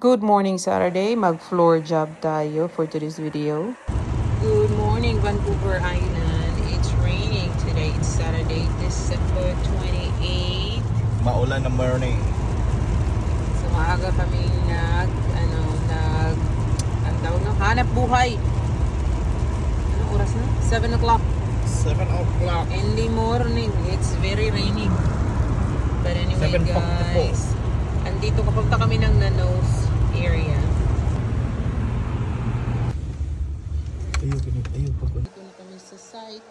Good morning Saturday, mag-floor job tayo for today's video. Good morning Vancouver Island. It's raining today. It's Saturday, December 28. Maulan na morning. So maaga kami nag, ano, nag, ang tawag no? Hanap buhay. Anong oras na? 7 o'clock 7 o'clock. in the morning. It's very raining. But anyway 7:54. guys, andito kapunta kami ng Nanos area. Ayaw, ganun. Ayaw, pag Dito na kami sa site.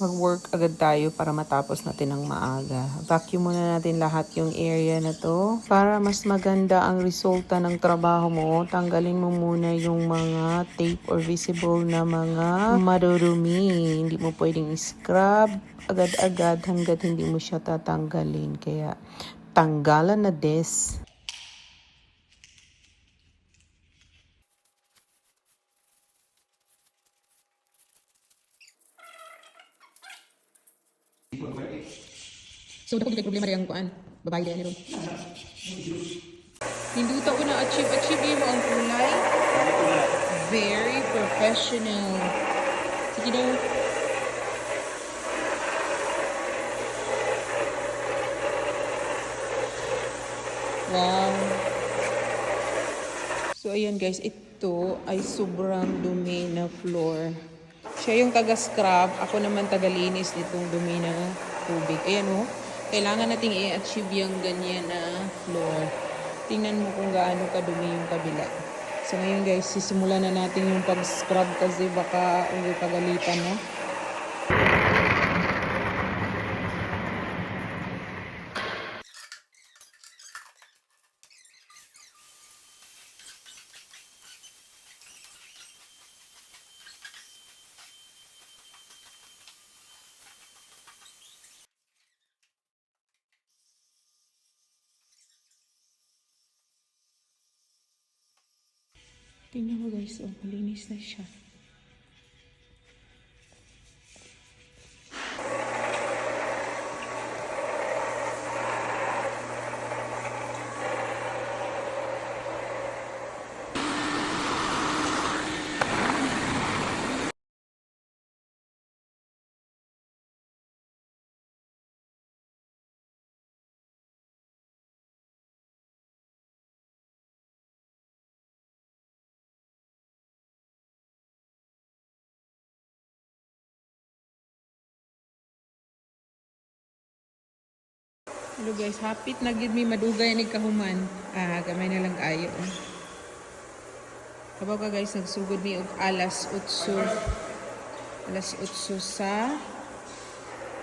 Mag-work agad tayo para matapos natin ng maaga. Vacuum muna natin lahat yung area na to. Para mas maganda ang resulta ng trabaho mo, tanggalin mo muna yung mga tape or visible na mga madurumi. Hindi mo pwedeng scrub agad-agad hanggat hindi mo siya tatanggalin. Kaya tanggalan na des. So, dako kay problema rin ang kuan. Babae din ron. Hindi ko na achieve achieve mo ang kulay. Very professional. Sige daw. Wow. So, ayan guys, ito ay sobrang dumi na floor. Siya yung taga-scrub, ako naman taga-linis nitong dumi na tubig. Ayan o, kailangan nating i-achieve yung ganyan na floor. Tingnan mo kung gaano kadumi yung kabila. So ngayon guys, sisimulan na natin yung pag-scrub kasi baka uwi pagalitan no. Tingnan mo guys, oh, malinis na siya. Hello guys, hapit na gid mi madugay ni kahuman. Ah, gamay na lang kayo. Kabaw ka guys, nagsugod mi og alas 8. Alas 8 sa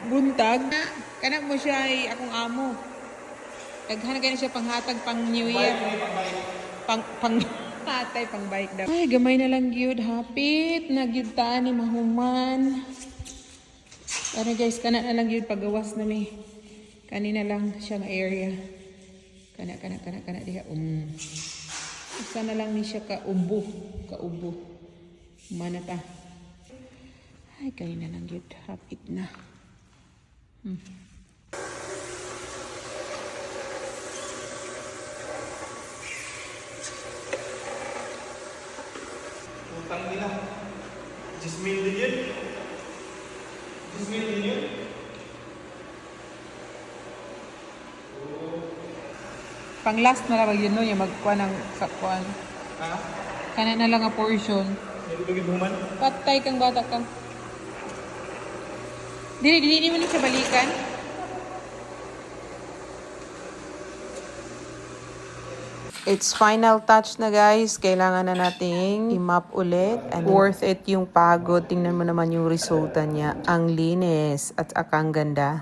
buntag. Kana mo siya ay akong amo. Daghan gani siya panghatag pang New Year. Pang pang hatay pang bike daw. Ay, gamay na lang gyud hapit na gyud ta ni mahuman. Ano guys, kana na lang gyud pagawas na mi. Kanina lang siya nga area. Kana, kana, kana, kana diha. Um. Isa na lang ni siya ka-ubo. Ka-ubo. Mana ta. Ay, kanina lang yun. Hapit na. Hmm. Utang nila. Jismil din yun. Jismil din yun. Pang last na lang yun no, yung magkuha ng sakwan. Ha? Kana na lang a portion. Hindi ba gibuman? Patay kang bata ka. Dili, dili, dili mo ni siya balikan. It's final touch na guys. Kailangan na nating i-map ulit. And worth it yung pagod. Tingnan mo naman yung resulta niya. Ang linis at akang ganda.